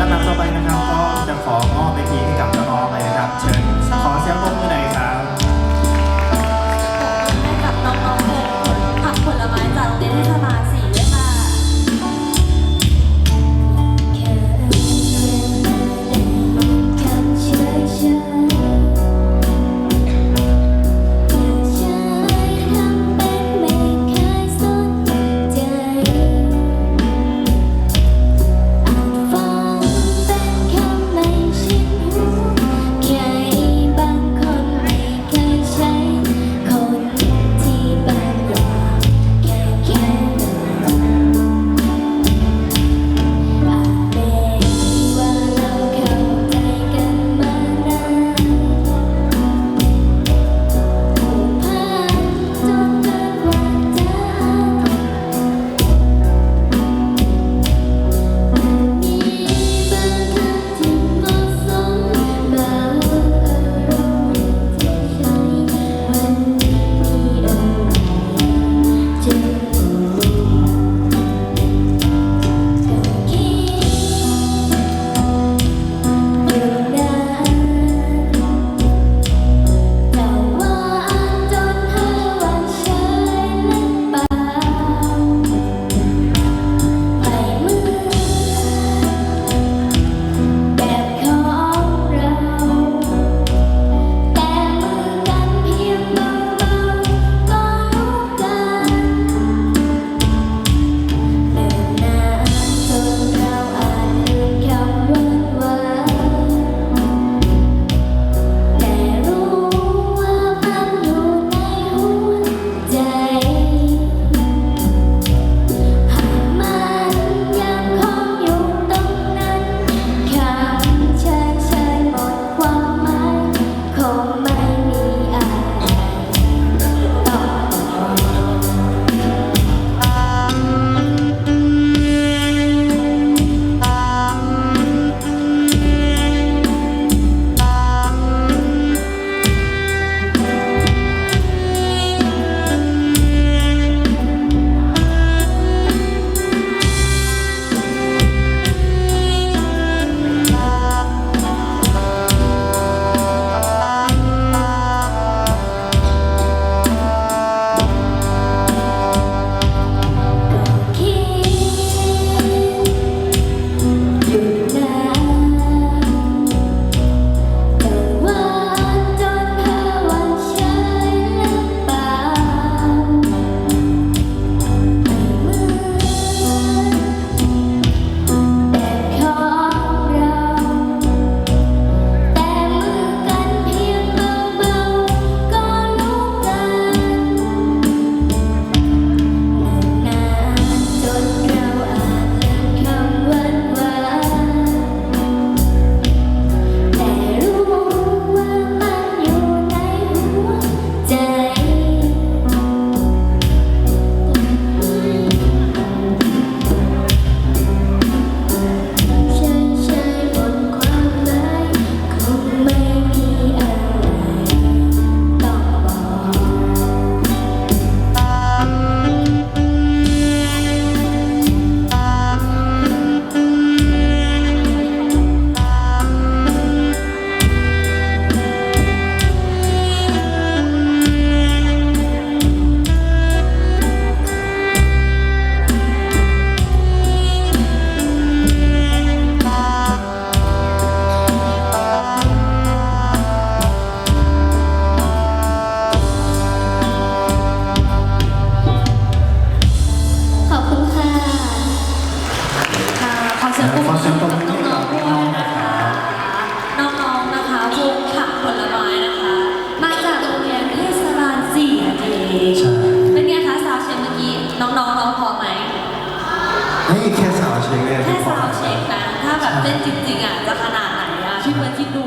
ลำดับต่อไปนะครับก็จะขอมอบไปทีให้กับ นี่แค่สาวเช็คเนี่ยแค่สาวเช็นะ ถ้าแบบเต้นจริงๆอะจะขนาดไหนอะพี่เพื่อนคิดดู